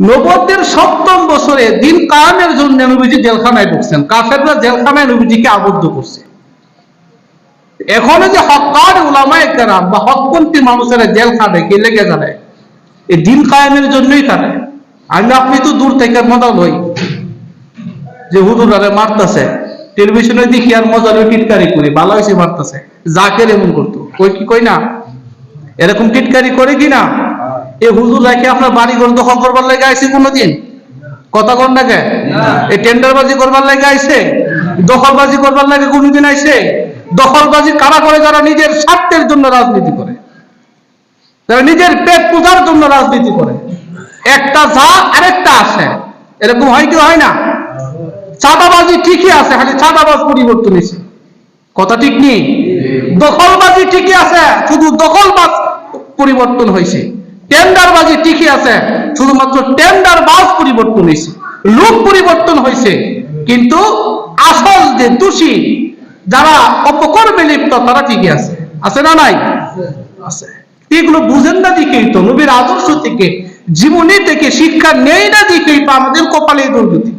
নবতের সপ্তম বছরে দিন কায়েমের জন্য নবীজি জেলখানায় ঢুকছেন। কাফেররা জেলখানায় নবীজিকে আবদ্ধ করছে। এখনও যে হকার উলামায়ে কেরাম বা হকপন্থী মানুষেরা জেল খাটে কে লেগে জানে এই দিন কায়েমের জন্যই খাটে আমি আপনি তো দূর থেকে মজা লই। যে হুদুরারে মারতেছে, টেলিভিশনে দেখি আর মজা লই টিটকারি করি, ভালো হয়েছে মারতেছে। জাকের এমন করতো। কই কি কই না? এরকম টিটকারি করে কি না? এই হুজুর রাখে আপনার বাড়ি ঘর দখল করবার লাগে আইসি কোনোদিন? কথা কন নাকি এই টেন্ডারবাজি করবার লাগে আইসে দখলবাজি করবার লাগে কোনোদিন আইসে দখলবাজি কারা করে? যারা নিজের স্বার্থের জন্য রাজনীতি করে। যারা নিজের পেট পূজার জন্য রাজনীতি করে। একটা যা আরেকটা আসে এরকম হয় কি হয় না? চাঁদাবাজি ঠিকই আছে খালি চাঁদাবাজ পরিবর্তন হয়েছে কথা ঠিক নেই দখলবাজি ঠিকই আছে শুধু দখলবাজ পরিবর্তন হয়েছে টেন্ডারবাজি ঠিকই আছে, শুধুমাত্র টেন্ডার বাস পরিবর্তন হয়েছে লোক পরিবর্তন হয়েছে, কিন্তু আসল যে দোষী, যারা অপকর্মে লিপ্ত, তারা ঠিকই আছে। আছে না নাই? আছে। এগুলো বুঝেন না দিকেই তো, নবীর আদর্শ থেকে, জীবনী থেকে, শিক্ষা নেই না দিকেই তো আমাদের কপালে দুর্গতি